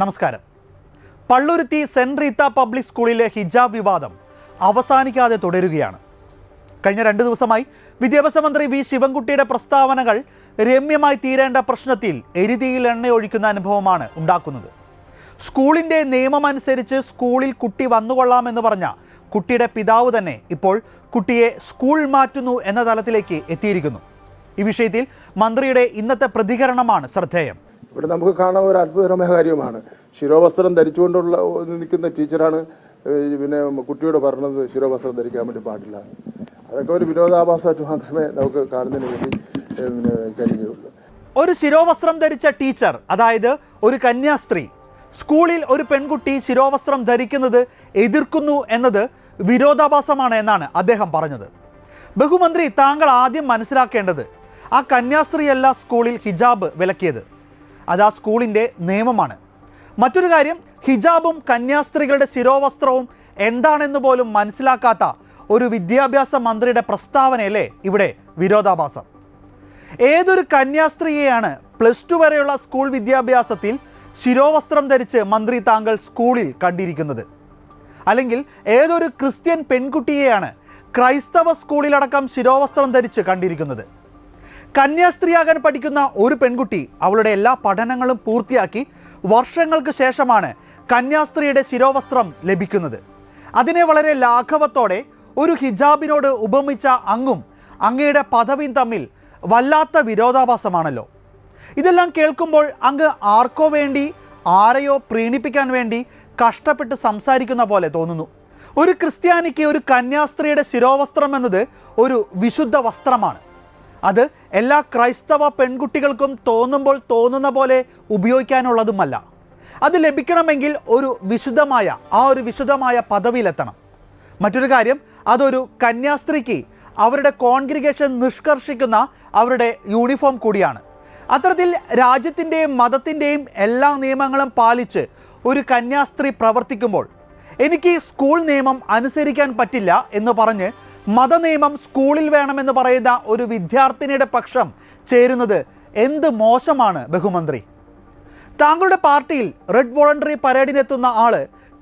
നമസ്കാരം. Palluruthy saint Reetha public സ്കൂളിലെ ഹിജാബ് വിവാദം അവസാനിക്കാതെ തുടരുകയാണ്. കഴിഞ്ഞ രണ്ട് ദിവസമായി വിദ്യാഭ്യാസ മന്ത്രി വി ശിവൻകുട്ടിയുടെ പ്രസ്താവനകൾ രമ്യമായി തീരേണ്ട പ്രശ്നത്തിൽ എരുതിയിൽ എണ്ണയൊഴിക്കുന്ന അനുഭവമാണ് ഉണ്ടാക്കുന്നത്. സ്കൂളിന്റെ നിയമമനുസരിച്ച് സ്കൂളിൽ കുട്ടി വന്നുകൊള്ളാമെന്ന് പറഞ്ഞ കുട്ടിയുടെ പിതാവ് തന്നെ ഇപ്പോൾ കുട്ടിയെ സ്കൂൾ മാറ്റുന്നു എന്ന തലത്തിലേക്ക് എത്തിയിരിക്കുന്നു. ഈ വിഷയത്തിൽ മന്ത്രിയുടെ ഇന്നത്തെ പ്രതികരണമാണ് ശ്രദ്ധേയം. ഇവിടെ നമുക്ക് കാണാൻ ഒരു അത്ഭുതകരമായ കാര്യമാണ് ശിരോവസ്ത്രം ധരിച്ചുകൊണ്ടുള്ള നിൽക്കുന്ന ടീച്ചറാണ് പിന്നെ കുട്ടിയോട് പറഞ്ഞത് ശിരോവസ്ത്രം ധരിക്കാൻ വേണ്ടി പാടില്ല. അതൊക്കെ ഒരു വിനോദാഭാസമായിട്ട് മാത്രമേ നമുക്ക് കാണുന്നതിന് വേണ്ടി കഴിയുകയുള്ളൂ. ഒരു ശിരോവസ്ത്രം ധരിച്ച ടീച്ചർ അതായത് ഒരു കന്യാസ്ത്രീ സ്കൂളിൽ ഒരു പെൺകുട്ടി ശിരോവസ്ത്രം ധരിക്കുന്നത് എതിർക്കുന്നു എന്നത് വിരോധാഭാസമാണ് എന്നാണ് അദ്ദേഹം പറഞ്ഞത്. ബഹുമന്ത്രി താങ്കൾ ആദ്യം മനസ്സിലാക്കേണ്ടത് ആ കന്യാസ്ത്രീയല്ല സ്കൂളിൽ ഹിജാബ് വിലക്കിയത്. അത് ആ സ്കൂളിന്റെ നിയമമാണ്. മറ്റൊരു കാര്യം ഹിജാബും കന്യാസ്ത്രീകളുടെ ശിരോവസ്ത്രവും എന്താണെന്ന് പോലും മനസ്സിലാക്കാത്ത ഒരു വിദ്യാഭ്യാസ മന്ത്രിയുടെ പ്രസ്താവനയല്ലേ ഇവിടെ വിരോധാഭാസം? ഏതൊരു കന്യാസ്ത്രീയെയാണ് പ്ലസ് ടു വരെയുള്ള സ്കൂൾ വിദ്യാഭ്യാസത്തിൽ ശിരോവസ്ത്രം ധരിച്ച് മന്ത്രി താങ്കൾ സ്കൂളിൽ കണ്ടിരിക്കുന്നത്? അല്ലെങ്കിൽ ഏതൊരു ക്രിസ്ത്യൻ പെൺകുട്ടിയെയാണ് ക്രൈസ്തവ സ്കൂളിലടക്കം ശിരോവസ്ത്രം ധരിച്ച് കണ്ടിരിക്കുന്നത്? കന്യാസ്ത്രീയാകാൻ പഠിക്കുന്ന ഒരു പെൺകുട്ടി അവളുടെ എല്ലാ പഠനങ്ങളും പൂർത്തിയാക്കി വർഷങ്ങൾക്ക് ശേഷമാണ് കന്യാസ്ത്രീയുടെ ശിരോവസ്ത്രം ലഭിക്കുന്നത്. അതിനെ വളരെ ലാഘവത്തോടെ ഒരു ഹിജാബിനോട് ഉപമിച്ച അങ്ങും അങ്ങയുടെ പദവിയും തമ്മിൽ വല്ലാത്ത വിരോധാഭാസമാണല്ലോ. ഇതെല്ലാം കേൾക്കുമ്പോൾ അങ്ങ് ആർക്കോ വേണ്ടി ആരെയോ പ്രീണിപ്പിക്കാൻ വേണ്ടി കഷ്ടപ്പെട്ട് സംസാരിക്കുന്ന പോലെ തോന്നുന്നു. ഒരു ക്രിസ്ത്യാനിക്ക് ഒരു കന്യാസ്ത്രീയുടെ ശിരോവസ്ത്രം എന്നത് ഒരു വിശുദ്ധ വസ്ത്രമാണ്. അത് എല്ലാ ക്രൈസ്തവ പെൺകുട്ടികൾക്കും തോന്നുമ്പോൾ തോന്നുന്ന പോലെ ഉപയോഗിക്കാനുള്ളതുമല്ല. അത് ലഭിക്കണമെങ്കിൽ ഒരു വിശുദ്ധമായ ആ ഒരു വിശുദ്ധമായ പദവിയിലെത്തണം. മറ്റൊരു കാര്യം അതൊരു കന്യാസ്ത്രീക്ക് അവരുടെ കോൺഗ്രിഗേഷൻ നിഷ്കർഷിക്കുന്ന അവരുടെ യൂണിഫോം കൂടിയാണ്. അത്തരത്തിൽ രാജ്യത്തിന്റെയും മതത്തിന്റെയും എല്ലാ നിയമങ്ങളും പാലിച്ച് ഒരു കന്യാസ്ത്രീ പ്രവർത്തിക്കുമ്പോൾ എനിക്ക് സ്കൂൾ നിയമം അനുസരിക്കാൻ പറ്റില്ല എന്ന് പറഞ്ഞ് മതനിയമം സ്കൂളിൽ വേണമെന്ന് പറയുന്ന ഒരു വിദ്യാർത്ഥിനിയുടെ പക്ഷം ചേരുന്നത് എന്ത് മോശമാണ് ബഹുമന്ത്രി? താങ്കളുടെ പാർട്ടിയിൽ റെഡ് വോളണ്ടറി പരേഡിനെത്തുന്ന ആൾ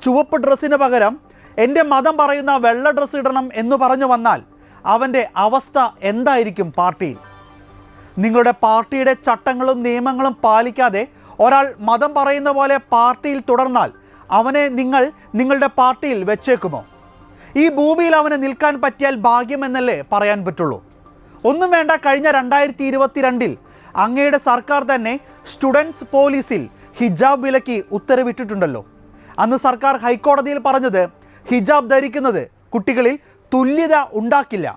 ചുവപ്പ് ഡ്രസ്സിന് പകരം എന്റെ മതം പറയുന്ന വെള്ള ഡ്രസ്സ് ഇടണം എന്ന് പറഞ്ഞു വന്നാൽ അവന്റെ അവസ്ഥ എന്തായിരിക്കും പാർട്ടിയിൽ? നിങ്ങളുടെ പാർട്ടിയുടെ ചട്ടങ്ങളും നിയമങ്ങളും പാലിക്കാതെ ഒരാൾ മതം പറയുന്ന പോലെ പാർട്ടിയിൽ തുടർന്നാൽ അവനെ നിങ്ങൾ നിങ്ങളുടെ പാർട്ടിയിൽ വെച്ചേക്കുമോ? ഈ ഭൂമിയിൽ അവന് നിൽക്കാൻ പറ്റിയാൽ ഭാഗ്യമെന്നല്ലേ പറയാൻ പറ്റുള്ളൂ. ഒന്നും വേണ്ട കഴിഞ്ഞ രണ്ടായിരത്തി ഇരുപത്തിരണ്ടിൽ അങ്ങയുടെ സർക്കാർ തന്നെ സ്റ്റുഡൻസ് പോലീസിൽ ഹിജാബ് വിലക്കി ഉത്തരവിട്ടിട്ടുണ്ടല്ലോ. അന്ന് സർക്കാർ ഹൈക്കോടതിയിൽ പറഞ്ഞത് ഹിജാബ് ധരിക്കുന്നത് കുട്ടികളിൽ തുല്യത ഉണ്ടാക്കില്ല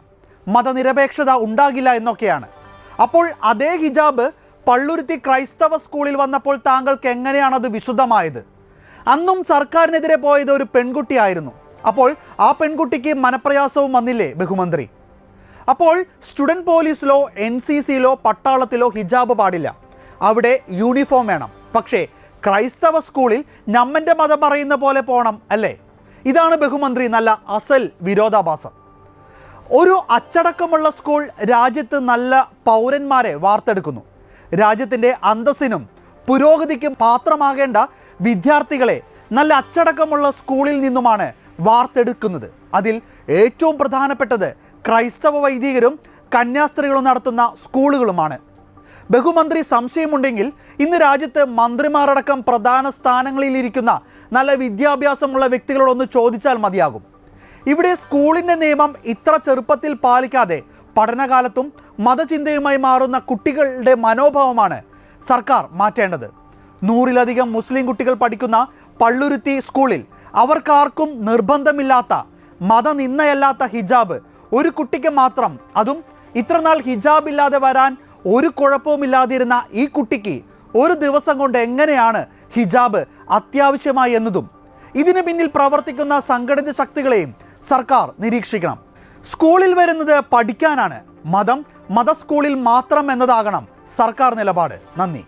മതനിരപേക്ഷത ഉണ്ടാകില്ല എന്നൊക്കെയാണ്. അപ്പോൾ അതേ ഹിജാബ് പള്ളുരുത്തി ക്രൈസ്തവ സ്കൂളിൽ വന്നപ്പോൾ താങ്കൾക്ക് എങ്ങനെയാണത് വിശുദ്ധമായത് അന്നും സർക്കാരിനെതിരെ പോയത് ഒരു പെൺകുട്ടിയായിരുന്നു. അപ്പോൾ ആ പെൺകുട്ടിക്ക് മനപ്രയാസവും വന്നില്ലേ ബഹുമന്ത്രി? അപ്പോൾ സ്റ്റുഡന്റ് പോലീസിലോ എൻ സി സിയിലോ പട്ടാളത്തിലോ ഹിജാബ് പാടില്ല. അവിടെ യൂണിഫോം വേണം. പക്ഷേ ക്രൈസ്തവ സ്കൂളിൽ നമ്മന്റെ മതം പറയുന്ന പോലെ പോകണം അല്ലേ? ഇതാണ് ബഹുമന്ത്രി നല്ല അസൽ വിരോധാഭാസം. ഒരു അച്ചടക്കമുള്ള സ്കൂൾ രാജ്യത്ത് നല്ല പൗരന്മാരെ വാർത്തെടുക്കുന്നു. രാജ്യത്തിന്റെ അന്തസ്സിനും പുരോഗതിക്കും പാത്രമാകേണ്ട വിദ്യാർത്ഥികളെ നല്ല അച്ചടക്കമുള്ള സ്കൂളിൽ നിന്നുമാണ് വാർത്തെടുക്കുന്നത്. അതിൽ ഏറ്റവും പ്രധാനപ്പെട്ടത് ക്രൈസ്തവ വൈദികരും കന്യാസ്ത്രീകളും നടത്തുന്ന സ്കൂളുകളുമാണ്. ബഹുമന്ത്രി സംശയമുണ്ടെങ്കിൽ ഇന്ന് രാജ്യത്ത് മന്ത്രിമാരടക്കം പ്രധാന സ്ഥാനങ്ങളിൽ ഇരിക്കുന്ന നല്ല വിദ്യാഭ്യാസമുള്ള വ്യക്തികളോടൊന്ന് ചോദിച്ചാൽ മതിയാകും. ഇവിടെ സ്കൂളിന്റെ നിയമം ഇത്ര ചെറുപ്പത്തിൽ പാലിക്കാതെ പഠനകാലത്തും മതചിന്തയുമായി മാറുന്ന കുട്ടികളുടെ മനോഭാവമാണ് സർക്കാർ മാറ്റേണ്ടത്. നൂറിലധികം മുസ്ലിം കുട്ടികൾ പഠിക്കുന്ന പള്ളുരുത്തി സ്കൂളിൽ അവർക്കാർക്കും നിർബന്ധമില്ലാത്ത മതനിന്ദയല്ലാത്ത ഹിജാബ്. ഒരു കുട്ടിക്ക് മാത്രം അതും ഇത്രനാൾ ഹിജാബ് ഇല്ലാതെ വരാൻ ഒരു കുഴപ്പവുമില്ലാതിരുന്ന ഈ കുട്ടിക്ക് ഒരു ദിവസം കൊണ്ട് എങ്ങനെയാണ് ഹിജാബ് അത്യാവശ്യമായി എന്നതും ഇതിന് പിന്നിൽ പ്രവർത്തിക്കുന്ന സംഘടന ശക്തികളെയും സർക്കാർ നിരീക്ഷിക്കണം. സ്കൂളിൽ വരുന്നത് പഠിക്കാനാണ്. മതം മതസ്കൂളിൽ മാത്രം എന്നതാകണം സർക്കാർ നിലപാട്. നന്ദി.